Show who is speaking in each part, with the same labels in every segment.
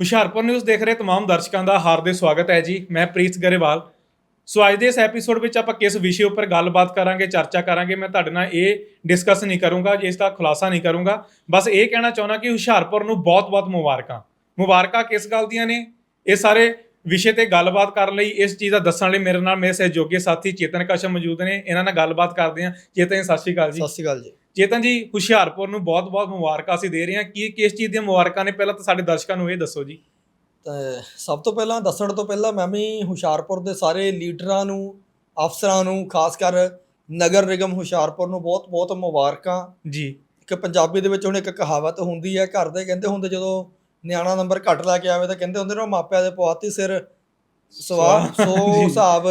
Speaker 1: Hoshiarpur news ਦੇਖ ਰਹੇ ਤਮਾਮ ਦਰਸ਼ਕਾਂ ਦਾ ਹਾਰਦਿਕ ਸਵਾਗਤ ਹੈ ਜੀ। ਮੈਂ ਪ੍ਰੀਤ ਗਰੇਵਾਲ। ਸੋ ਅੱਜ ਦੇ ਇਸ ਐਪੀਸੋਡ ਵਿੱਚ ਆਪਾਂ ਕਿਸ ਵਿਸ਼ੇ ਉੱਪਰ ਗੱਲਬਾਤ ਕਰਾਂਗੇ ਚਰਚਾ ਕਰਾਂਗੇ ਮੈਂ ਤੁਹਾਡੇ ਨਾਲ ਇਹ ਡਿਸਕਸ ਨਹੀਂ ਕਰੂੰਗਾ ਇਸ ਦਾ ਖੁਲਾਸਾ ਨਹੀਂ ਕਰੂੰਗਾ। ਬਸ ਇਹ ਕਹਿਣਾ ਚਾਹੁੰਦਾ ਕਿ ਹੁਸ਼ਿਆਰਪੁਰ ਨੂੰ ਬਹੁਤ-ਬਹੁਤ ਮੁਬਾਰਕਾਂ। ਮੁਬਾਰਕਾਂ ਕਿਸ ਗੱਲ ਦੀਆਂ ਨੇ? ਇਹ ਸਾਰੇ ਵਿਸ਼ੇ ਤੇ ਗੱਲਬਾਤ ਕਰਨ ਲਈ ਇਸ ਚੀਜ਼ ਦਾ ਦੱਸਣ ਲਈ ਮੇਰੇ ਨਾਲ ਮੇਰੇ ਸਹਿਯੋਗੀ ਸਾਥੀ ਚੇਤਨ ਕਸ਼ਮ ਮੌਜੂਦ ਨੇ। ਇਹਨਾਂ ਨਾਲ ਗੱਲਬਾਤ ਕਰਦੇ ਹਾਂ। ਚੇਤਨ ਜੀ, ਸਤਿ ਸ਼੍ਰੀ ਅਕਾਲ ਜੀ।
Speaker 2: ਸਤਿ ਸ਼੍ਰੀ ਅਕਾਲ ਜੀ।
Speaker 1: ਚੇਤਨ ਜੀ ਹੁਸ਼ਿਆਰਪੁਰ ਨੂੰ ਬਹੁਤ-ਬਹੁਤ ਮੁਬਾਰਕਾਂ ਅਸੀਂ ਦੇ ਰਹੇ ਹਾਂ। ਕੀ ਕਿਸ ਚੀਜ਼ ਦੀਆਂ ਮੁਬਾਰਕਾਂ ਨੇ? ਪਹਿਲਾਂ ਤਾਂ ਸਾਡੇ ਦਰਸ਼ਕਾਂ ਨੂੰ ਇਹ ਦੱਸੋ ਜੀ।
Speaker 2: ਸਭ ਤੋਂ ਪਹਿਲਾਂ ਦੱਸਣ ਤੋਂ ਪਹਿਲਾਂ ਮੈਂ ਵੀ ਹੁਸ਼ਿਆਰਪੁਰ ਦੇ ਸਾਰੇ ਲੀਡਰਾਂ ਨੂੰ ਅਫਸਰਾਂ ਨੂੰ ਖਾਸ ਕਰ ਨਗਰ ਨਿਗਮ ਹੁਸ਼ਿਆਰਪੁਰ ਨੂੰ ਬਹੁਤ-ਬਹੁਤ ਮੁਬਾਰਕਾਂ।
Speaker 1: ਜੀ।
Speaker 2: ਇੱਕ ਪੰਜਾਬੀ ਦੇ ਵਿੱਚ ਹੁਣ ਇੱਕ ਕਹਾਵਤ ਹੁੰਦੀ ਹੈ ਘਰ ਦੇ ਕਹਿੰਦੇ ਹੁੰਦੇ ਜਦੋਂ ਨਿਆਣਾ ਨੰਬਰ ਘੱਟ ਲੈ ਕੇ ਆਵੇ ਤਾਂ ਕਹਿੰਦੇ ਹੁੰਦੇ ਨੇ ਮਾਪਿਆਂ ਦੇ ਪਵਾਤੀ ਸਿਰ ਸਵਾ ਸੋ। ਹਿਸਾਬ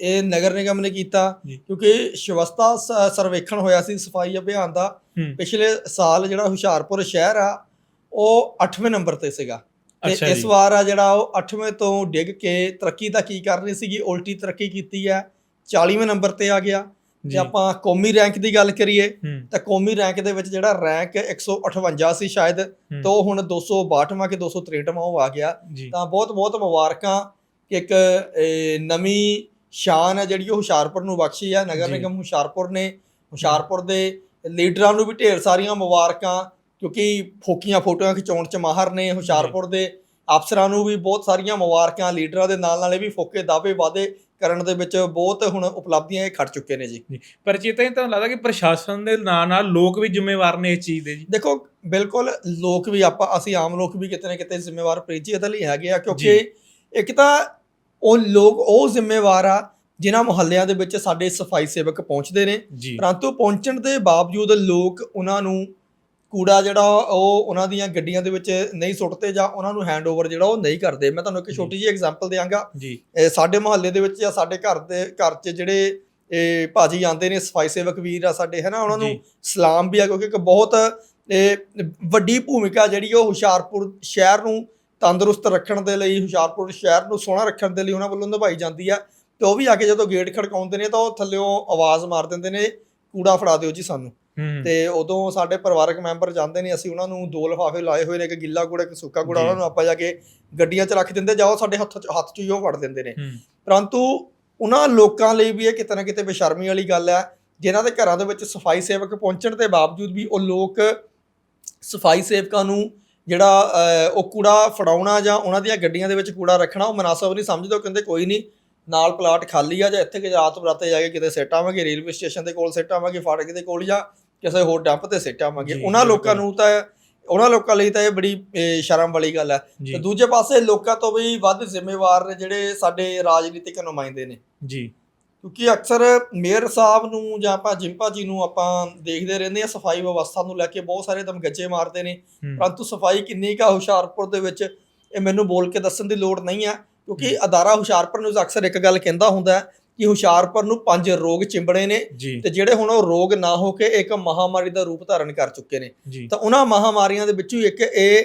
Speaker 2: ਇਹ ਨਗਰ ਨਿਗਮ ਨੇ ਕੀਤਾ। ਕਿਉਂਕਿ ਸ਼ਵਸਤਾ ਸਰਵੇਖਣ ਹੋਇਆ ਸੀ ਸਫ਼ਾਈ ਅਭਿਆਨ ਦਾ। ਪਿਛਲੇ ਸਾਲ ਜਿਹੜਾ ਹੁਸ਼ਿਆਰਪੁਰ ਸ਼ਹਿਰ ਆ ਉਹ 8ਵੇਂ ਨੰਬਰ ਤੇ ਸੀਗਾ। ਤੇ ਇਸ। ਵਾਰ ਆ ਜਿਹੜਾ ਉਹ 8ਵੇਂ ਤੋਂ ਡਿੱਗ ਕੇ ਤਰੱਕੀ ਤਾਂ ਕੀ ਕਰਨੀ ਸੀਗੀ ਉਲਟੀ ਤਰੱਕੀ ਕੀਤੀ ਹੈ 40ਵੇਂ ਨੰਬਰ ਤੇ ਆ ਗਿਆ।
Speaker 1: ਜੀ
Speaker 2: ਆਪਾਂ ਕੌਮੀ ਰੈਂਕ ਦੀ ਗੱਲ ਕਰੀਏ ਤਾਂ ਕੌਮੀ ਰੈਂਕ ਦੇ ਵਿੱਚ ਜਿਹੜਾ ਰੈਂਕ 158 ਸੀ ਸ਼ਾਇਦ ਤਾਂ ਹੁਣ 262ਵਾਂ ਕਿ 263ਵਾਂ ਉਹ ਆ ਗਿਆ। ਤਾਂ ਬਹੁਤ ਬਹੁਤ ਮੁਬਾਰਕਾਂ ਕਿ ਇੱਕ ਨਵੀਂ ਸ਼ਾਨ ਹੈ ਜਿਹੜੀ ਉਹ ਹੁਸ਼ਿਆਰਪੁਰ ਨੂੰ ਬਖਸ਼ੀ ਹੈ। ਨਗਰ। ਨਿਗਮ ਹੁਸ਼ਿਆਰਪੁਰ ਨੇ ਹੁਸ਼ਿਆਰਪੁਰ ਦੇ ਲੀਡਰਾਂ ਨੂੰ ਵੀ ਢੇਰ ਸਾਰੀਆਂ ਮੁਬਾਰਕਾਂ ਕਿਉਂਕਿ ਫੋਕੀਆਂ ਫੋਟੋਆਂ ਖਿਚਾਉਣ ਚ ਮਾਹਰ ਨੇ। ਹੁਸ਼ਿਆਰਪੁਰ ਦੇ ਅਫਸਰਾਂ ਨੂੰ ਵੀ ਬਹੁਤ ਸਾਰੀਆਂ ਮੁਬਾਰਕਾਂ ਲੀਡਰਾਂ ਦੇ ਨਾਲ ਨਾਲ ਇਹ ਵੀ ਫੋਕੇ ਦਾਅਵੇ ਵਾਅਦੇ ਕਰਨ ਦੇ ਵਿੱਚ ਬਹੁਤ ਹੁਣ ਉਪਲਬਧੀਆਂ ਇਹ ਖੜ ਚੁੱਕੇ ਨੇ ਜੀ।
Speaker 1: ਪਰ ਚੇਤਨ ਜੀ, ਤੁਹਾਨੂੰ ਲੱਗਦਾ ਕਿ ਪ੍ਰਸ਼ਾਸਨ ਦੇ ਨਾਲ ਨਾਲ ਲੋਕ ਵੀ ਜ਼ਿੰਮੇਵਾਰ ਨੇ ਇਸ ਚੀਜ਼ ਦੇ ਜੀ?
Speaker 2: ਦੇਖੋ ਬਿਲਕੁਲ ਲੋਕ ਵੀ ਆਪਾਂ ਅਸੀਂ ਆਮ ਲੋਕ ਵੀ ਕਿਤੇ ਨਾ ਕਿਤੇ ਜ਼ਿੰਮੇਵਾਰ ਪ੍ਰੀਤੀ ਇਹਦੇ ਲਈ ਹੈਗੇ ਆ ਕਿਉਂਕਿ ਇੱਕ ਤਾਂ ਉਹ ਲੋਕ ਉਹ ਜ਼ਿੰਮੇਵਾਰ ਆ ਜਿਨ੍ਹਾਂ ਮੁਹੱਲਿਆਂ ਦੇ ਵਿੱਚ ਸਾਡੇ ਸਫ਼ਾਈ ਸੇਵਕ ਪਹੁੰਚਦੇ ਨੇ।
Speaker 1: ਜੀ।
Speaker 2: ਪਰੰਤੂ ਪਹੁੰਚਣ ਦੇ ਬਾਵਜੂਦ ਲੋਕ ਉਹਨਾਂ ਨੂੰ ਕੂੜਾ ਜਿਹੜਾ ਉਹ ਉਹਨਾਂ ਦੀਆਂ ਗੱਡੀਆਂ ਦੇ ਵਿੱਚ ਨਹੀਂ ਸੁੱਟਦੇ ਜਾਂ ਉਹਨਾਂ ਨੂੰ ਹੈਂਡਓਵਰ ਜਿਹੜਾ ਉਹ ਨਹੀਂ ਕਰਦੇ। ਮੈਂ ਤੁਹਾਨੂੰ ਇੱਕ। ਛੋਟੀ ਜਿਹੀ ਐਗਜ਼ਾਮਪਲ ਦਿਆਂਗਾ।
Speaker 1: ਜੀ।
Speaker 2: ਇਹ ਸਾਡੇ ਮੁਹੱਲੇ ਦੇ ਵਿੱਚ ਜਾਂ ਸਾਡੇ ਘਰ ਦੇ ਘਰ 'ਚ ਜਿਹੜੇ ਇਹ ਭਾਜੀ ਆਉਂਦੇ ਨੇ ਸਫ਼ਾਈ ਸੇਵਕ ਵੀਰ ਆ ਸਾਡੇ ਹੈ ਨਾ ਉਹਨਾਂ ਨੂੰ
Speaker 1: ਜੀ।
Speaker 2: ਸਲਾਮ ਵੀ ਆ ਕਿਉਂਕਿ ਇੱਕ ਬਹੁਤ ਇਹ ਵੱਡੀ ਭੂਮਿਕਾ ਜਿਹੜੀ ਉਹ ਹੁਸ਼ਿਆਰਪੁਰ ਸ਼ਹਿਰ ਨੂੰ ਤੰਦਰੁਸਤ ਰੱਖਣ ਦੇ ਲਈ ਹੁਸ਼ਿਆਰਪੁਰ ਸ਼ਹਿਰ ਨੂੰ ਸੋਹਣਾ ਰੱਖਣ ਦੇ ਲਈ ਉਹਨਾਂ ਵੱਲੋਂ ਨਿਭਾਈ ਜਾਂਦੀ ਆ ਤੇ ਉਹ ਵੀ ਆ ਕੇ ਜਦੋਂ ਗੇਟ ਖੜਕਾਉਂਦੇ ਨੇ ਤਾਂ ਉਹ ਥੱਲਿਓਂ ਆਵਾਜ਼ ਮਾਰ ਦਿੰਦੇ ਨੇ ਕੂੜਾ ਫੜਾ ਦਿਓ ਜੀ ਸਾਨੂੰ। ਤੇ ਉਦੋਂ ਸਾਡੇ ਪਰਿਵਾਰਕ ਮੈਂਬਰ ਜਾਂਦੇ ਨੇ ਅਸੀਂ ਉਹਨਾਂ ਨੂੰ ਦੋ ਲਿਫਾਫੇ ਲਾਏ ਹੋਏ ਨੇ ਇੱਕ ਗਿੱਲਾ ਕੂੜਾ ਇੱਕ ਸੁੱਕਾ ਕੂੜਾ। ਉਹਨਾਂ ਨੂੰ ਆਪਾਂ ਜਾ ਕੇ ਗੱਡੀਆਂ 'ਚ ਰੱਖ ਦਿੰਦੇ ਜਾਓ ਸਾਡੇ ਹੱਥ 'ਚ ਹੱਥ 'ਚ ਹੀ ਉਹ ਫੜ ਦਿੰਦੇ ਨੇ। ਪਰੰਤੂ ਉਹਨਾਂ ਲੋਕਾਂ ਲਈ ਵੀ ਇਹ ਕਿਤੇ ਨਾ ਕਿਤੇ ਬੇਸ਼ਰਮੀ ਵਾਲੀ ਗੱਲ ਹੈ ਜਿਨ੍ਹਾਂ ਦੇ ਘਰਾਂ ਦੇ ਵਿੱਚ ਸਫ਼ਾਈ ਸੇਵਕ ਪਹੁੰਚਣ ਦੇ ਬਾਵਜੂਦ ਵੀ ਉਹ ਲੋਕ ਸਫ਼ਾਈ ਸੇਵਕਾਂ ਨੂੰ ਜਿਹੜਾ ਉਹ ਕੂੜਾ ਫੜਾਉਣਾ ਜਾਂ ਉਹਨਾਂ ਦੀਆਂ ਗੱਡੀਆਂ ਦੇ ਵਿੱਚ ਕੂੜਾ ਰੱਖਣਾ ਉਹ ਮناسب ਨਹੀਂ ਸਮਝਦੇ ਉਹ ਕਹਿੰਦੇ ਕੋਈ ਨਹੀਂ ਨਾਲ ਪਲਾਟ ਖਾਲੀ ਆ ਜਾਂ ਇੱਥੇ ਕਿ ਰਾਤ ਬਰਾਤੇ ਜਾ ਕੇ ਕਿਤੇ ਸਿੱਟ ਆਵਾਂਗੇ ਰੇਲਵੇ ਸਟੇਸ਼ਨ ਦੇ ਕੋਲ ਸਿੱਟ ਆਵਾਂਗੇ ਫਾਟਕ ਦੇ ਕੋਲ ਜਾਂ ਕਿਸੇ ਹੋਰ ਡੰਪ ਤੇ ਸਿੱਟ ਆਵਾਂਗੇ। ਉਹਨਾਂ ਲੋਕਾਂ ਨੂੰ ਤਾਂ ਉਹਨਾਂ ਲੋਕਾਂ ਲਈ ਤਾਂ ਇਹ ਬੜੀ ਸ਼ਰਮ ਵਾਲੀ ਗੱਲ ਹੈ ਤੇ ਦੂਜੇ ਪਾਸੇ ਲੋਕਾਂ ਤੋਂ ਵੀ ਵੱਧ ਜ਼ਿੰਮੇਵਾਰ ਨੇ ਜਿਹੜੇ ਸਾਡੇ ਰਾਜਨੀਤਿਕ ਨੁਮਾਇੰਦੇ ਨੇ।
Speaker 1: ਜੀ।
Speaker 2: ਕਿਉਂਕਿ ਅਕਸਰ ਮੇਅਰ ਸਾਹਿਬ ਨੂੰ ਜਾਂ ਆਪਾਂ ਜਿੰਪਾ ਜੀ ਨੂੰ ਆਪਾਂ ਦੇਖਦੇ ਰਹਿੰਦੇ ਆ ਸਫ਼ਾਈ ਵਿਵਸਥਾ ਨੂੰ ਲੈ ਕੇ ਬਹੁਤ ਸਾਰੇ ਦਮ ਗੱਜੇ ਮਾਰਦੇ ਨੇ। ਪਰੰਤੂ ਸਫ਼ਾਈ ਕਿੰਨੀ ਕਾ ਹੁਸ਼ਿਆਰਪੁਰ ਦੇ ਵਿੱਚ ਇਹ ਮੈਨੂੰ ਬੋਲ ਕੇ ਦੱਸਣ ਦੀ ਲੋੜ ਨਹੀਂ ਆ। ਕਿਉਂਕਿ ਅਦਾਰਾ ਹੁਸ਼ਿਆਰਪੁਰ ਨਿਊਜ਼ ਅਕਸਰ ਇੱਕ ਗੱਲ ਕਹਿੰਦਾ ਹੁੰਦਾ ਹੈ ਕਿ ਹੁਸ਼ਿਆਰਪੁਰ ਨੂੰ ਪੰਜ ਰੋਗ ਚਿੰਬੜੇ ਨੇ ਤੇ ਜਿਹੜੇ ਹੁਣ ਉਹ ਰੋਗ ਨਾ ਹੋ ਕੇ ਇੱਕ ਮਹਾਮਾਰੀ ਦਾ ਰੂਪ ਧਾਰਨ ਕਰ ਚੁੱਕੇ ਨੇ। ਤਾਂ ਉਹਨਾਂ ਮਹਾਮਾਰੀਆਂ ਦੇ ਵਿੱਚੋਂ ਇੱਕ ਇਹ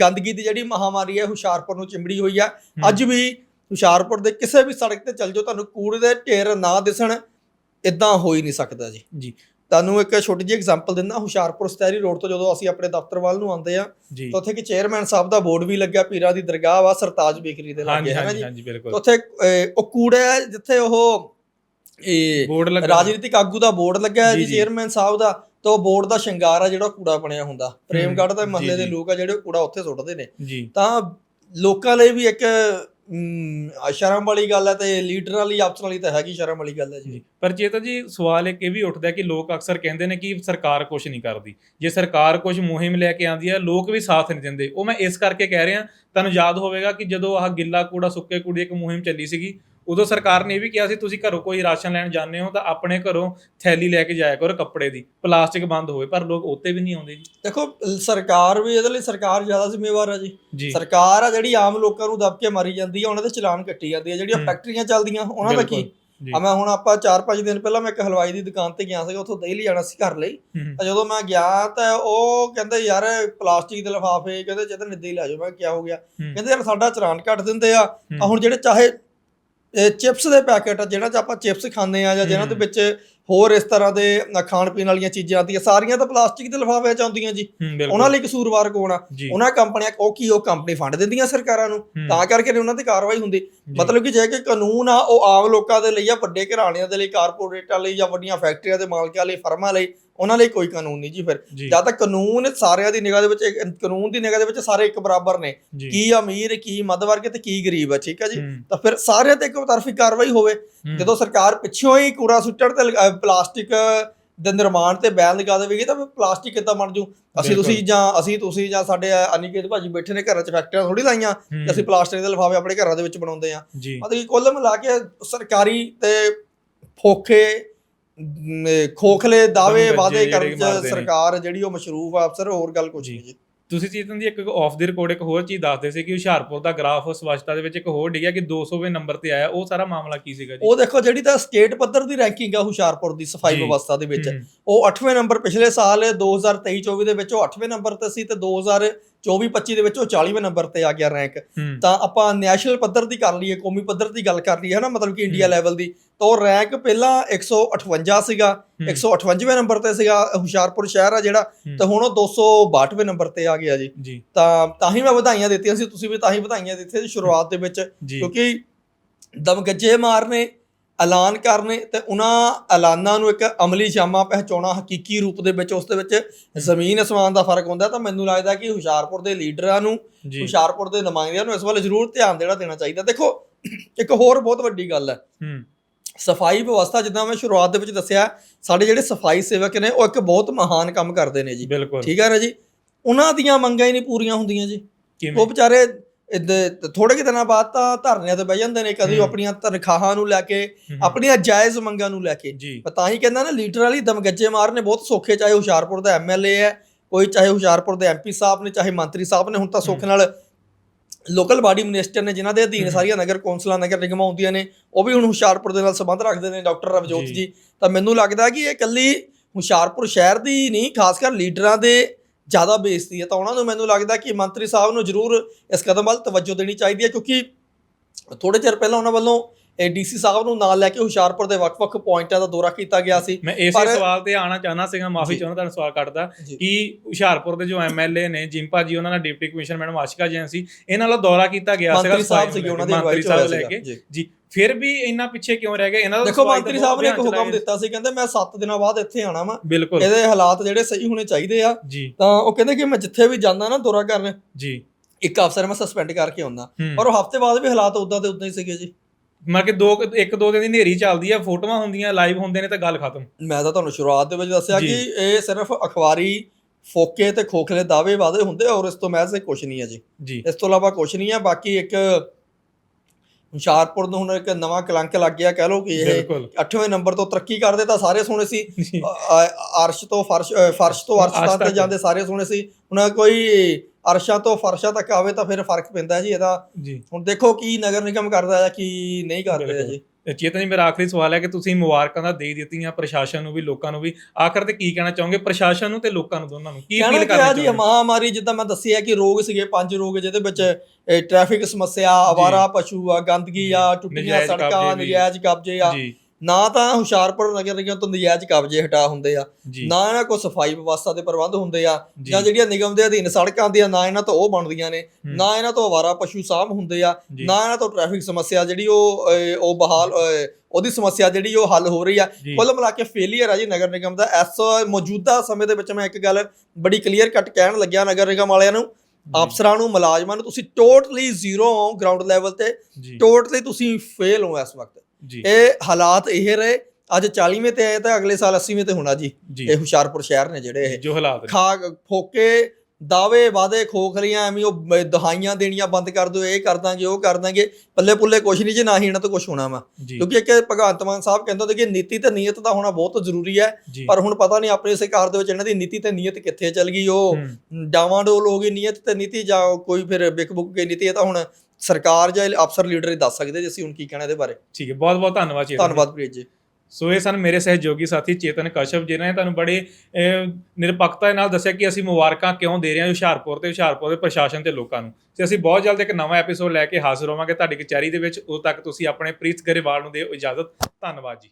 Speaker 2: ਗੰਦਗੀ ਦੀ ਜਿਹੜੀ ਮਹਾਮਾਰੀ ਹੈ ਹੁਸ਼ਿਆਰਪੁਰ ਨੂੰ ਚਿੰਬੜੀ ਹੋਈ ਆ। ਅੱਜ ਵੀ ਹੁਸ਼ਿਆਰਪੁਰ ਦੇ ਕਿਸੇ ਵੀ ਸੜਕ ਤੇ ਚੱਲ ਜਾਓ ਤੁਹਾਨੂੰ ਕੂੜੇ ਦੇ ਢੇਰ ਨਾ ਦਿਸਣ ਇਦਾਂ ਹੋ ਹੀ ਨਹੀਂ ਸਕਦਾ ਜੀ।
Speaker 1: ਜੀ।
Speaker 2: ਤੁਹਾਨੂੰ ਇੱਕ ਛੋਟੀ ਜਿਹੀ ਐਗਜ਼ਾਮਪਲ ਦਿੰਦਾ ਹੁਸ਼ਿਆਰਪੁਰ ਸਤੈਰੀ ਰੋਡ ਤੋਂ ਜਦੋਂ ਅਸੀਂ ਆਪਣੇ ਦਫ਼ਤਰ ਵੱਲ ਨੂੰ ਆਉਂਦੇ ਆ ਤਾਂ ਉੱਥੇ ਕਿ ਚੇਅਰਮੈਨ ਸਾਹਿਬ ਦਾ ਬੋਰਡ ਵੀ ਲੱਗਿਆ ਪੀਰਾਂ ਦੀ ਦਰਗਾਹ ਵਾ ਸਰਤਾਜ ਬੇਕਰੀ ਦੇ ਲਾਗੇ ਹੈ ਨਾ ਜੀ? ਉੱਥੇ ਉਹ ਕੂੜਾ ਜਿੱਥੇ ਉਹ ਇਹ ਰਾਜਨੀਤਿਕ ਆਗੂ ਦਾ ਬੋਰਡ ਲੱਗਾ ਹੈ
Speaker 1: ਜੀ।
Speaker 2: ਚੇਅਰਮੈਨ ਸਾਹਿਬ ਦਾ ਤਾਂ ਉਹ ਬੋਰਡ ਦਾ ਸ਼ਿੰਗਾਰ ਆ ਜਿਹੜਾ ਕੂੜਾ ਬਣਿਆ ਹੁੰਦਾ। ਪ੍ਰੇਮਗੜ੍ਹ ਦੇ ਮਹੱਲੇ ਦੇ। ਲੋਕ ਆ ਜਿਹੜੇ ਕੂੜਾ ਉੱਥੇ ਸੁੱਟਦੇ ਨੇ। ਤਾਂ ਲੋਕਾਂ ਲਈ ਵੀ ਇੱਕ ਅਮ, ਸ਼ਰਮ ਵਾਲੀ ਗੱਲ ਹੈ ਤੇ ਲੀਡਰਾਂ ਲਈ ਅਫਸਰਾਂ ਵਾਲੀ ਤਾਂ ਹੈਗੀ ਸ਼ਰਮ ਵਾਲੀ ਗੱਲ ਹੈ ਜੀ।
Speaker 1: ਜੀ ਪਰ ਚੇਤਨ ਜੀ ਸਵਾਲ ਇੱਕ ਇਹ ਵੀ ਉੱਠਦਾ ਕਿ ਲੋਕ ਅਕਸਰ ਕਹਿੰਦੇ ਨੇ ਕਿ ਸਰਕਾਰ ਕੁਝ ਨਹੀਂ ਕਰਦੀ। ਜੇ ਸਰਕਾਰ ਕੁਝ ਮੁਹਿੰਮ ਲੈ ਕੇ ਆਉਂਦੀ ਹੈ ਲੋਕ ਵੀ ਸਾਥ ਨਹੀਂ ਦਿੰਦੇ। ਉਹ ਮੈਂ ਇਸ ਕਰਕੇ ਕਹਿ ਰਿਹਾ ਤੁਹਾਨੂੰ ਯਾਦ ਹੋਵੇਗਾ ਕਿ ਜਦੋਂ ਆਹ ਗਿੱਲਾ ਕੂੜਾ ਸੁੱਕੇ ਕੂੜੇ ਇੱਕ ਮੁਹਿੰਮ ਚੱਲੀ ਸੀਗੀ ਉਦੋਂ ਸਰਕਾਰ ਨੇ ਇਹ ਵੀ ਕਿਹਾ ਸੀ ਤੁਸੀਂ ਘਰੋਂ ਕੋਈ ਰਾਸ਼ਨ ਲੈਣ ਜਾਂਦੇ ਹੋ ਤਾਂ ਆਪਣੇ ਘਰੋਂ ਥੈਲੀ ਲੈ ਕੇ ਜਾਇਆ ਕਰੋ ਕੱਪੜੇ ਦੀ ਪਲਾਸਟਿਕ ਬੰਦ ਹੋਵੇ ਪਰ ਲੋਕ ਉੱਤੇ ਵੀ ਨਹੀਂ ਆਉਂਦੇ ਜੀ।
Speaker 2: ਦੇਖੋ ਸਰਕਾਰ ਵੀ ਇਹਦੇ ਲਈ ਸਰਕਾਰ ਜ਼ਿਆਦਾ ਜ਼ਿੰਮੇਵਾਰ ਹੈ ਜੀ। ਸਰਕਾਰ ਆ ਜਿਹੜੀ ਆਮ ਲੋਕਾਂ ਨੂੰ ਦਬ ਕੇ ਮਾਰੀ ਜਾਂਦੀ ਹੈ ਉਹਨਾਂ ਦੇ ਚਲਾਨ ਕੱਟੀ ਜਾਂਦੀ ਹੈ ਜਿਹੜੀਆਂ। ਫੈਕਟਰੀਆਂ ਚੱਲਦੀਆਂ ਉਹਨਾਂ ਦਾ ਕੀ। ਆ ਮੈਂ ਹੁਣ ਆਪਾਂ 4-5 ਦਿਨ ਪਹਿਲਾਂ ਮੈਂ ਇੱਕ ਹਲਵਾਈ ਦੀ ਦੁਕਾਨ ਤੇ ਗਿਆ ਸੀਗਾ ਉੱਥੋਂ ਦਹੀਂ ਲਿਆਣਾ ਸੀ ਘਰ ਲਈ। ਤਾਂ ਜਦੋਂ ਮੈਂ ਗਿਆ ਤਾਂ ਉਹ ਕਹਿੰਦੇ ਯਾਰ ਪਲਾਸਟਿਕ ਦੇ ਲਿਫਾਫੇ ਕਹਿੰਦੇ ਜਦੋਂ ਨਿੱਦੇ ਲੈ ਜਾਓ। ਮੈਂ ਕਿਹਾ ਹੋ ਗਿਆ? ਕਹਿੰਦੇ ਯਾਰ ਸਾਡਾ ਚਲਾਨ ਕੱਟ ਦਿੰਦੇ ਆ। ਆ ਹੁਣ ਜਿਹੜੇ ਚਾਹੇ ਚਿਪਸ ਦੇ ਪੈਕੇਟ ਜਿਹੜਾ ਚ ਆਪਾਂ ਚਿਪਸ ਖਾਂਦੇ ਆ ਜਾਂ ਜਿਹਨਾਂ ਦੇ। ਵਿੱਚ ਹੋਰ ਇਸ ਤਰ੍ਹਾਂ ਦੇ ਖਾਣ ਪੀਣ ਵਾਲੀਆਂ ਚੀਜ਼ਾਂ ਆਉਂਦੀਆਂ ਸਾਰੀਆਂ ਤਾਂ ਪਲਾਸਟਿਕ ਦੇ ਲਿਫਾਫੇ ਚ ਆਉਂਦੀਆਂ ਜੀ। ਉਹਨਾਂ ਲਈ ਕਸੂਰਵਾਰ ਕੌਣ ਆ? ਉਹਨਾਂ ਕੰਪਨੀਆਂ ਉਹ ਕੀ ਉਹ ਕੰਪਨੀ ਫੰਡ ਦਿੰਦੀਆਂ ਸਰਕਾਰਾਂ ਨੂੰ? ਤਾਂ ਕਰਕੇ ਨਹੀਂ ਉਹਨਾਂ ਤੇ ਕਾਰਵਾਈ ਹੁੰਦੀ। ਮਤਲਬ ਕਿ ਜੇ ਕਿ ਕਾਨੂੰਨ ਆ ਉਹ ਆਮ ਲੋਕਾਂ ਦੇ ਲਈ ਆ ਵੱਡੇ ਘਰਾਣਿਆਂ ਦੇ ਲਈ ਕਾਰਪੋਰੇਟਾਂ ਲਈ ਜਾਂ ਵੱਡੀਆਂ ਫੈਕਟਰੀਆਂ ਦੇ ਮਾਲਕਾਂ ਲਈ ਫਰਮਾਂ ਲਈ ਉਹਨਾਂ ਲਈ ਕੋਈ ਕਾਨੂੰਨ ਨਹੀਂ ਜੀ ਫਿਰ। ਜਦ ਤੱਕ ਕਾਨੂੰਨ ਸਾਰਿਆਂ ਦੀ ਨਿਗਾਹ ਦੇ ਵਿੱਚ ਕਾਨੂੰਨ ਦੀ ਨਿਗਾਹ ਦੇ ਵਿੱਚ ਸਾਰੇ ਇੱਕ ਬਰਾਬਰ ਨੇ। ਕੀ ਅਮੀਰ ਕੀ ਮੱਧਵਰਗ ਤੇ ਕੀ ਗਰੀਬ ਹੈ ਠੀਕ ਹੈ ਜੀ? ਤਾਂ ਫਿਰ ਸਾਰਿਆਂ ਤੇ ਇੱਕ ਤਰਫੀ ਕਾਰਵਾਈ ਹੋਵੇ। ਜਦੋਂ ਸਰਕਾਰ ਪਿੱਛੋਂ ਹੀ ਕੂੜਾ ਸੁੱਟਣ ਤੇ ਪਲਾਸਟਿਕ ਦੇ ਨਿਰਮਾਣ ਤੇ ਬੈਨ ਲਗਾ ਦੇਵੇਗੀ ਤਾਂ ਪਲਾਸਟਿਕ ਕਿੱਦਾਂ ਬਣ ਜੂ ਅਸੀਂ। ਤੁਸੀਂ ਜਾਂ ਅਸੀਂ ਤੁਸੀਂ ਜਾਂ ਸਾਡੇ ਅਨਿਕੇਤ ਭਾਜੀ ਬੈਠੇ ਨੇ ਘਰਾਂ 'ਚ ਫੈਕਟਰੀਆਂ ਥੋੜੀ ਲਾਈਆਂ ਕਿ ਅਸੀਂ ਪਲਾਸਟਿਕ ਦੇ ਲਿਫਾਫੇ ਆਪਣੇ ਘਰਾਂ ਦੇ ਵਿੱਚ ਬਣਾਉਂਦੇ ਆ ਮਤਲਬ ਕਿ ਕੁੱਲ ਮਿਲਾ ਕੇ ਸਰਕਾਰੀ ਤੇ ਫੋਖੇ ਖੋਖਲੇ ਦਾਅਵੇ ਵਾਅਦੇ ਕਰਨ ਚ। ਸਰਕਾਰ ਜਿਹੜੀ ਉਹ ਮਸ਼ਰੂਫ ਆ ਅਫਸਰ ਹੋਰ ਗੱਲ ਕੁਝ। ਨਹੀਂ ਜੀ
Speaker 1: ਤੁਸੀਂ ਚੇਤਨ ਦੀ ਇੱਕ ਆਫ ਦੀ ਰਿਕਾਰਡ ਇੱਕ ਹੋਰ ਚੀਜ਼ ਦੱਸਦੇ ਸੀ ਕਿ ਹੁਸ਼ਿਆਰਪੁਰ ਦਾ ਗ੍ਰਾਫ ਸਵੱਛਤਾ ਦੇ ਵਿੱਚ ਇੱਕ ਹੋਰ ਡਿੱਗਿਆ ਕਿ 200ਵੇਂ ਨੰਬਰ ਤੇ ਆਇਆ ਉਹ ਸਾਰਾ ਮਾਮਲਾ ਕੀ ਸੀਗਾ ਜੀ
Speaker 2: ਉਹ ਦੇਖੋ ਜਿਹੜੀ ਤਾਂ ਸਟੇਟ ਪੱਧਰ ਦੀ ਰੈਂਕਿੰਗ ਆ ਹੁਸ਼ਿਆਰਪੁਰ ਦੀ ਸਫ਼ਾਈ। ਵਿਵਸਥਾ ਦੇ ਵਿੱਚ ਉਹ 8ਵੇਂ ਨੰਬਰ ਪਿਛਲੇ ਸਾਲ 2023-24 ਦੇ ਵਿੱਚ ਉਹ 8ਵੇਂ ਨੰਬਰ ਤੇ ਸੀ ਤੇ 2024-25 ਦੇ ਵਿੱਚ ਉਹ 40ਵੇਂ ਨੰਬਰ ਤੇ ਆ ਗਿਆ ਰੈਂਕ ਤਾਂ ਆਪਾਂ ਨੈਸ਼ਨਲ ਪੱਧਰ ਦੀ ਕਰ ਲਈਏ ਕੌਮੀ ਪੱਧਰ ਦੀ ਗੱਲ ਕਰ ਲਈਏ ਹੈ ਨਾ ਮਤਲਬ ਕਿ ਇੰਡੀਆ। ਲੈਵਲ ਦੀ। ਤਾਂ ਉਹ ਰੈਂਕ ਪਹਿਲਾਂ 158 ਸੀਗਾ
Speaker 1: ਹੂੰ,
Speaker 2: 158ਵੇਂ ਨੰਬਰ ਤੇ ਸੀਗਾ ਹੁਸ਼ਿਆਰਪੁਰ ਸ਼ਹਿਰ ਆ ਜਿਹੜਾ। ਤੇ ਹੁਣ ਉਹ 262ਵੇਂ ਨੰਬਰ ਤੇ ਆ ਗਿਆ ਜੀ। ਤਾਂ ਤਾਂ ਹੀ ਮੈਂ ਵਧਾਈਆਂ ਦਿੱਤੀਆਂ ਸੀ ਤੁਸੀਂ ਵੀ ਤਾਂ ਹੀ ਵਧਾਈਆਂ ਦਿੱਤੀਆਂ ਸੀ ਸ਼ੁਰੂਆਤ ਦੇ ਵਿੱਚ। ਕਿਉਂਕਿ ਦਮਗੱਜੇ ਮਾਰਨੇ ਐਲਾਨ ਕਰਨੇ ਤੇ ਉਹਨਾਂ ਐਲਾਨਾਂ ਨੂੰ ਇੱਕ ਅਮਲੀ ਜਾਮਾ ਪਹਿਚਾਉਣਾ ਹਕੀਕੀ ਰੂਪ ਦੇ ਵਿੱਚ ਉਸ ਦੇ ਵਿੱਚ ਜ਼ਮੀਨ ਅਸਮਾਨ ਦਾ ਫ਼ਰਕ ਹੁੰਦਾ ਤਾਂ ਮੈਨੂੰ ਲੱਗਦਾ ਕਿ ਹੁਸ਼ਿਆਰਪੁਰ ਦੇ ਲੀਡਰਾਂ ਨੂੰ ਹੁਸ਼ਿਆਰਪੁਰ ਦੇ ਨੁਮਾਇੰਦਿਆਂ ਨੂੰ ਇਸ ਵੱਲ ਜ਼ਰੂਰ ਧਿਆਨ ਦੇਣਾ ਦੇਣਾ ਚਾਹੀਦਾ। ਦੇਖੋ ਇੱਕ ਹੋਰ ਬਹੁਤ ਵੱਡੀ ਗੱਲ ਹੈ। ਸਫ਼ਾਈ ਵਿਵਸਥਾ ਜਿੱਦਾਂ ਮੈਂ ਸ਼ੁਰੂਆਤ ਦੇ ਵਿੱਚ ਦੱਸਿਆ ਸਾਡੇ ਜਿਹੜੇ ਸਫ਼ਾਈ ਸੇਵਕ ਨੇ ਉਹ ਇੱਕ ਬਹੁਤ ਮਹਾਨ ਕੰਮ ਕਰਦੇ ਨੇ ਜੀ। ਠੀਕ ਹੈ ਨਾ ਜੀ? ਉਹਨਾਂ ਦੀਆਂ ਮੰਗਾਂ ਹੀ ਨਹੀਂ ਪੂਰੀਆਂ ਹੁੰਦੀਆਂ ਜੀ। ਉਹ ਵਿਚਾਰੇ ਥੋੜੇ ਕਿ ਦਿਨਾਂ ਬਾਅਦ ਤਾਂ ਧਰਨਿਆਂ ਤੇ ਬਹਿ ਜਾਂਦੇ ਨੇ ਕਦੀ। ਆਪਣੀਆਂ ਤਨਖਾਹਾਂ ਨੂੰ ਲੈ ਕੇ ਆਪਣੀਆਂ ਜਾਇਜ਼ ਮੰਗਾਂ ਨੂੰ ਲੈ ਕੇ ਤਾਂ ਹੀ ਕਹਿੰਦਾ ਨਾ ਲੀਡਰ ਵਾਲੀ ਦਮਗੱਜੇ ਮਾਰਨੇ ਬਹੁਤ ਸੌਖੇ ਚਾਹੇ ਹੁਸ਼ਿਆਰਪੁਰ ਦਾ ਐਮਐਲਏ ਹੈ ਕੋਈ ਚਾਹੇ ਹੁਸ਼ਿਆਰਪੁਰ ਦੇ ਐਮਪੀ ਸਾਹਿਬ ਨੇ ਚਾਹੇ ਮੰਤਰੀ ਸਾਹਿਬ ਨੇ ਹੁਣ ਤਾਂ ਸੁੱਖ ਨਾਲ ਲੋਕਲ ਬਾਡੀ ਮਿਨਿਸਟਰ ਨੇ ਜਿਨ੍ਹਾਂ ਦੇ ਅਧੀਨ। ਸਾਰੀਆਂ ਨਗਰ ਕੌਂਸਲਾਂ ਨਗਰ ਨਿਗਮਾਂ ਆਉਂਦੀਆਂ ਨੇ ਉਹ ਵੀ ਹੁਣ ਹੁਸ਼ਿਆਰਪੁਰ ਦੇ ਨਾਲ ਸੰਬੰਧ ਰੱਖਦੇ ਨੇ ਡਾਕਟਰ ਰਵਜੋਤ
Speaker 1: ਜੀ।
Speaker 2: ਤਾਂ ਮੈਨੂੰ ਲੱਗਦਾ ਕਿ ਇਹ ਇਕੱਲੀ ਹੁਸ਼ਿਆਰਪੁਰ ਸ਼ਹਿਰ ਦੀ ਨਹੀਂ ਖਾਸ ਕਰ ਲੀਡਰਾਂ ਦੇ ਜ਼ਿਆਦਾ ਬੇਇੱਜ਼ਤੀ ਹੈ ਤਾਂ ਉਹਨਾਂ ਨੂੰ ਮੈਨੂੰ ਲੱਗਦਾ ਕਿ ਮੰਤਰੀ ਸਾਹਿਬ ਨੂੰ ਜ਼ਰੂਰ ਇਸ ਕਦਮ ਵੱਲ ਤਵੱਜੋ ਦੇਣੀ ਚਾਹੀਦੀ ਹੈ ਕਿਉਂਕਿ ਥੋੜੇ ਚਿਰ ਪਹਿਲਾਂ ਉਹਨਾਂ ਵੱਲੋਂ ਡੀਸੀ ਸਾਹਿਬ ਨੂੰ ਨਾਲ ਲੈ ਕੇ ਹੁਸ਼ਿਆਰਪੁਰ ਦੇ ਵੱਖ-ਵੱਖ ਪੁਆਇੰਟਾਂ ਦਾ ਦੌਰਾ ਕੀਤਾ ਗਿਆ ਸੀ।
Speaker 1: ਮੈਂ ਇਸੇ ਸਵਾਲ ਤੇ ਆਣਾ ਚਾਹਨਾ ਸੀਗਾ ਮਾਫੀ। ਚਾਹੁੰਦਾ ਤੁਹਾਨੂੰ ਸਵਾਲ ਕੱਟਦਾ। ਕਿ ਹੁਸ਼ਿਆਰਪੁਰ ਦੇ ਜੋ ਐਮਐਲਏ ਨੇ ਜਿੰਪਾ ਜੀ ਉਹਨਾਂ ਦਾ deputy commissioner madam Ashika Jain ਸੀ ਇਹਨਾਂ ਨਾਲ ਦੌਰਾ ਕੀਤਾ ਗਿਆ ਸੀਗਾ
Speaker 2: ਮੰਤਰੀ ਸਾਹਿਬ ਸੀਗੇ ਉਹਨਾਂ ਦੇ
Speaker 1: ਮੰਤਰੀ ਸਾਹਿਬ ਲੈ ਕੇ।
Speaker 2: ਜੀ।
Speaker 1: ਫਿਰ ਵੀ ਇੰਨਾ ਪਿੱਛੇ ਕਿਉਂ ਰਹਿ ਗਏ? ਇਹਨਾਂ ਦਾ
Speaker 2: ਦੇਖੋ ਮੰਤਰੀ ਸਾਹਿਬ ਨੇ ਇੱਕ ਹੁਕਮ ਦਿੱਤਾ ਸੀ ਕਹਿੰਦੇ ਮੈਂ 7 ਦਿਨਾਂ ਬਾਅਦ ਇੱਥੇ ਆਣਾ ਵਾ। ਇਹਦੇ ਹਾਲਾਤ ਜਿਹੜੇ ਸਹੀ ਹੋਣੇ ਚਾਹੀਦੇ ਆ।
Speaker 1: ਜੀ।
Speaker 2: ਤਾਂ ਉਹ ਕਹਿੰਦੇ ਕਿ ਮੈਂ ਜਿੱਥੇ ਵੀ ਜਾਂਦਾ ਨਾ ਦੌਰਾ ਕਰਨ
Speaker 1: ਜੀ।
Speaker 2: ਇੱਕ ਅਫਸਰ ਮੈਂ ਸਸਪੈਂਡ ਕਰਕੇ ਆਉਂਦਾ। ਪਰ ਉਹ ਹਫ਼ਤੇ ਬਾਅਦ ਵੀ ਹਾਲਾਤ ਉਦਾਂ ਤੇ ਉਦਾਂ ਹੀ ਸੀਗੇ ਜੀ।
Speaker 1: ਮਤਲਬ ਕਿ ਦੋ ਇੱਕ ਦੋ ਦਿਨ ਦੀ ਹਨੇਰੀ ਚੱਲਦੀ ਆ ਫੋਟੋਆਂ ਹੁੰਦੀਆਂ ਲਾਈਵ ਹੁੰਦੇ ਨੇ ਤਾਂ ਗੱਲ ਖਤਮ।
Speaker 2: ਮੈਂ ਤਾਂ ਤੁਹਾਨੂੰ ਸ਼ੁਰੂਆਤ ਦੇ ਵਿੱਚ ਦੱਸਿਆ। ਕਿ ਇਹ ਸਿਰਫ ਅਖਬਾਰੀ ਫੋਕੇ ਤੇ ਖੋਖਲੇ ਦਾਅਵੇ ਵਾਦੇ ਹੁੰਦੇ ਔਰ ਇਸ ਤੋਂ ਮਹਿਜ਼ ਇਹ ਕੁਝ ਨਹੀਂ ਹੈ ਜੀ। ਇਸ ਤੋਂ ਇਲਾਵਾ ਕੁਝ ਨਹੀਂ ਹੈ ਬਾਕੀ ਇੱਕ ਹੁਸ਼ਿਆਰਪੁਰ ਨੂੰ ਹੁਣ ਇੱਕ ਨਵਾਂ ਕਲੰਕ ਲੱਗ ਗਿਆ ਕਹਿ ਲਓ ਕਿ ਇਹ
Speaker 1: ਬਿਲਕੁਲ।
Speaker 2: 8ਵੇਂ ਨੰਬਰ ਤੋਂ ਤਰੱਕੀ ਕਰਦੇ ਤਾਂ ਸਾਰੇ ਸੋਹਣੇ ਸੀ। ਅਰਸ਼ ਤੋਂ ਫਰਸ਼ ਫਰਸ਼ ਤੋਂ ਅਰਸ਼ ਤੱਕ। ਜਾਂਦੇ ਸਾਰੇ ਸੋਹਣੇ ਸੀ। ਹੁਣ ਕੋਈ ਅਰਸ਼ਾਂ ਤੋਂ ਫਰਸ਼ਾਂ ਤੱਕ ਆਵੇ ਤਾਂ ਫਿਰ ਫ਼ਰਕ ਪੈਂਦਾ ਜੀ ਇਹਦਾ।
Speaker 1: ਜੀ।
Speaker 2: ਹੁਣ ਦੇਖੋ ਕੀ ਨਗਰ ਨਿਗਮ ਕਰਦਾ ਹੈ ਕੀ ਨਹੀਂ ਕਰ ਰਿਹਾ
Speaker 1: ਬਿਲਕੁਲ।
Speaker 2: ਜੀ।
Speaker 1: ਚੇਤਨ ਜੀ ਮੇਰਾ ਆਖਰੀ ਸਵਾਲ ਹੈ ਕਿ ਤੁਸੀਂ ਮੁਬਾਰਕਾਂ ਦਾ ਦੇ ਦਿੱਤੀਆਂ ਪ੍ਰਸ਼ਾਸਨ ਨੂੰ ਵੀ ਲੋਕਾਂ ਨੂੰ ਵੀ। ਆਖਰ ਤੇ ਕੀ ਕਹਿਣਾ ਚਾਹੋਗੇ ਪ੍ਰਸ਼ਾਸਨ ਨੂੰ ਤੇ ਲੋਕਾਂ ਨੂੰ ਦੋਨਾਂ ਨੂੰ? ਕੀ ਅਪੀਲ ਕਰਨਾ
Speaker 2: ਜੀ
Speaker 1: ਚਾਹੋਗੇ?
Speaker 2: ਮਹਾਮਾਰੀ ਜਿੱਦਾਂ ਮੈਂ ਦੱਸਿਆ ਕਿ ਰੋਗ ਸੀਗੇ ਪੰਜ ਰੋਗ ਜਿਹਦੇ ਵਿੱਚ ਟ੍ਰੈਫਿਕ ਸਮੱਸਿਆ ਆਵਾਰਾ ਪਸ਼ੂ ਆ ਗੰਦਗੀ ਆ ਟੁੱਟੀਆਂ ਸੜਕਾਂ। ਨਜਾਇਜ਼ ਕਬਜ਼ੇ ਆ।
Speaker 1: ਜੀ।
Speaker 2: ਨਾ ਤਾਂ ਹੁਸ਼ਿਆਰਪੁਰ ਨਗਰ ਨਿਗਮ ਤੋਂ ਨਜਾਇਜ਼ ਕਬਜ਼ੇ ਹਟਾ ਹੁੰਦੇ ਆ ਨਾ ਇਹਨਾਂ ਕੋਲ ਸਫ਼ਾਈ ਵਿਵਸਥਾ ਦੇ ਪ੍ਰਬੰਧ ਹੁੰਦੇ ਆ
Speaker 1: ਜੀ,
Speaker 2: ਜਿਹੜੀਆਂ ਨਿਗਮ ਦੇ ਅਧੀਨ ਸੜਕਾਂ ਆਉਂਦੀਆਂ ਨਾ ਇਹਨਾਂ ਤੋਂ ਉਹ ਬਣਦੀਆਂ ਨੇ ਨਾ ਇਹਨਾਂ ਤੋਂ ਆਵਾਰਾ ਪਸ਼ੂ ਸਾਂਭ ਹੁੰਦੇ ਆ ਨਾ ਇਹਨਾਂ ਤੋਂ ਟ੍ਰੈਫਿਕ ਸਮੱਸਿਆ ਜਿਹੜੀ ਉਹ ਉਹ ਬਹਾਲ ਉਹਦੀ ਸਮੱਸਿਆ ਜਿਹੜੀ ਉਹ ਹੱਲ ਹੋ ਰਹੀ ਆ। ਕੁੱਲ ਮਿਲਾ ਕੇ ਫੇਲੀਅਰ ਆ ਜੀ ਨਗਰ ਨਿਗਮ ਦਾ। ਇਸ ਮੌਜੂਦਾ ਸਮੇਂ ਦੇ ਵਿੱਚ ਮੈਂ ਇੱਕ ਗੱਲ ਬੜੀ ਕਲੀਅਰ ਕੱਟ ਕਹਿਣ ਲੱਗਿਆ ਨਗਰ ਨਿਗਮ ਵਾਲਿਆਂ ਨੂੰ ਅਫਸਰਾਂ ਨੂੰ ਮੁਲਾਜ਼ਮਾਂ ਨੂੰ ਤੁਸੀਂ ਟੋਟਲੀ ਜ਼ੀਰੋ ਹੋ ਗਰਾਊਂਡ ਲੈਵਲ ਤੇ ਟੋਟਲੀ ਤੁਸੀਂ ਫੇਲ ਹੋ ਇਸ ਵਕਤ। ਇਹ ਹਾਲਾਤ ਇਹ ਰਹੇ ਅੱਜ 40ਵੇਂ ਤੇ ਆਏ ਤਾਂ ਅਗਲੇ ਸਾਲ 80ਵੇਂ ਤੇ ਹੋਣਾ ਜੀ। ਇਹ ਹੁਸ਼ਿਆਰਪੁਰ ਸ਼ਹਿਰ ਨੇ ਜਿਹੜੇ ਇਹ
Speaker 1: ਜੋ ਹਾਲਾਤ।
Speaker 2: ਖਾ ਫੋਕੇ ਦਾਅਵੇ ਵਾਦੇ ਖੋਖਲੀਆਂ ਐਵੇਂ ਉਹ ਦਹਾਈਆਂ ਦੇਣੀਆਂ ਬੰਦ ਕਰ ਦਿਓ ਇਹ ਕਰ ਦਾਂਗੇ ਉਹ ਕਰ ਦਾਂਗੇ ਪੱਲੇ ਪੁੱਲੇ ਕੁਛ ਨਹੀਂ ਜੇ ਨਾ ਹੀ ਇਹਨਾਂ ਤੋਂ ਕੁਛ ਹੋਣਾ ਵਾ। ਕਿਉਂਕਿ ਇੱਕ ਭਗਵੰਤ ਮਾਨ ਸਾਹਿਬ ਕਹਿੰਦੇ ਹੁੰਦੇ ਕਿ ਨੀਤੀ ਤੇ ਨੀਅਤ ਦਾ ਹੋਣਾ ਬਹੁਤ ਜ਼ਰੂਰੀ ਹੈ ਪਰ ਹੁਣ ਪਤਾ ਨਹੀਂ ਆਪਣੀ ਸਰਕਾਰ ਦੇ ਵਿੱਚ ਇਹਨਾਂ ਦੀ ਨੀਤੀ ਤੇ ਨੀਅਤ ਕਿੱਥੇ ਚਲ ਗਈ ਉਹ
Speaker 1: ਹੂੰ,
Speaker 2: ਡਾਵਾਂਡੋਲ ਹੋ ਗਈ ਨੀਅਤ ਤੇ ਨੀਤੀ ਜਾਂ ਕੋਈ ਫਿਰ ਬਿਕ ਬੁਕ ਗਈ ਨੀਤੀ ਇਹ ਤਾਂ ਹੁਣ ਸਰਕਾਰ ਜਾਂ ਅਫਸਰ ਲੀਡਰ ਹੀ ਦੱਸ ਸਕਦੇ ਜੀ ਅਸੀਂ ਹੁਣ ਕੀ ਕਹਿਣਾ ਇਹਦੇ ਬਾਰੇ।
Speaker 1: ਠੀਕ ਹੈ ਬਹੁਤ ਬਹੁਤ ਧੰਨਵਾਦ ਜੀ।
Speaker 2: ਧੰਨਵਾਦ ਪ੍ਰੀਤ ਜੀ।
Speaker 1: ਸੋ ਇਹ ਸਨ ਮੇਰੇ ਸਹਿਯੋਗੀ ਸਾਥੀ ਚੇਤਨ ਕਸ਼ਪ ਜਿਨ੍ਹਾਂ ਨੇ ਤੁਹਾਨੂੰ ਬੜੇ ਨਿਰਪੱਖਤਾ ਨਾਲ ਦੱਸਿਆ ਕਿ ਅਸੀਂ ਮੁਬਾਰਕਾਂ ਕਿਉਂ ਦੇ ਰਹੇ ਹਾਂ ਹੁਸ਼ਿਆਰਪੁਰ ਤੇ ਹੁਸ਼ਿਆਰਪੁਰ ਦੇ ਪ੍ਰਸ਼ਾਸਨ ਤੇ ਲੋਕਾਂ ਨੂੰ। ਤੇ ਅਸੀਂ ਬਹੁਤ ਜਲਦ ਇੱਕ ਨਵਾਂ ਐਪੀਸੋਡ ਲੈ ਕੇ ਹਾਜ਼ਰ ਹੋਵਾਂਗੇ। ਤੁਹਾਡੀ ਕਚਹਿਰੀ ਦੇ ਵਿੱਚ ਉਦੋਂ ਤੱਕ ਤੁਸੀਂ ਆਪਣੇ ਪ੍ਰੀਤ ਗਰੇਵਾਲ ਨੂੰ ਦਿਓ ਇਜਾਜ਼ਤ। ਧੰਨਵਾਦ ਜੀ।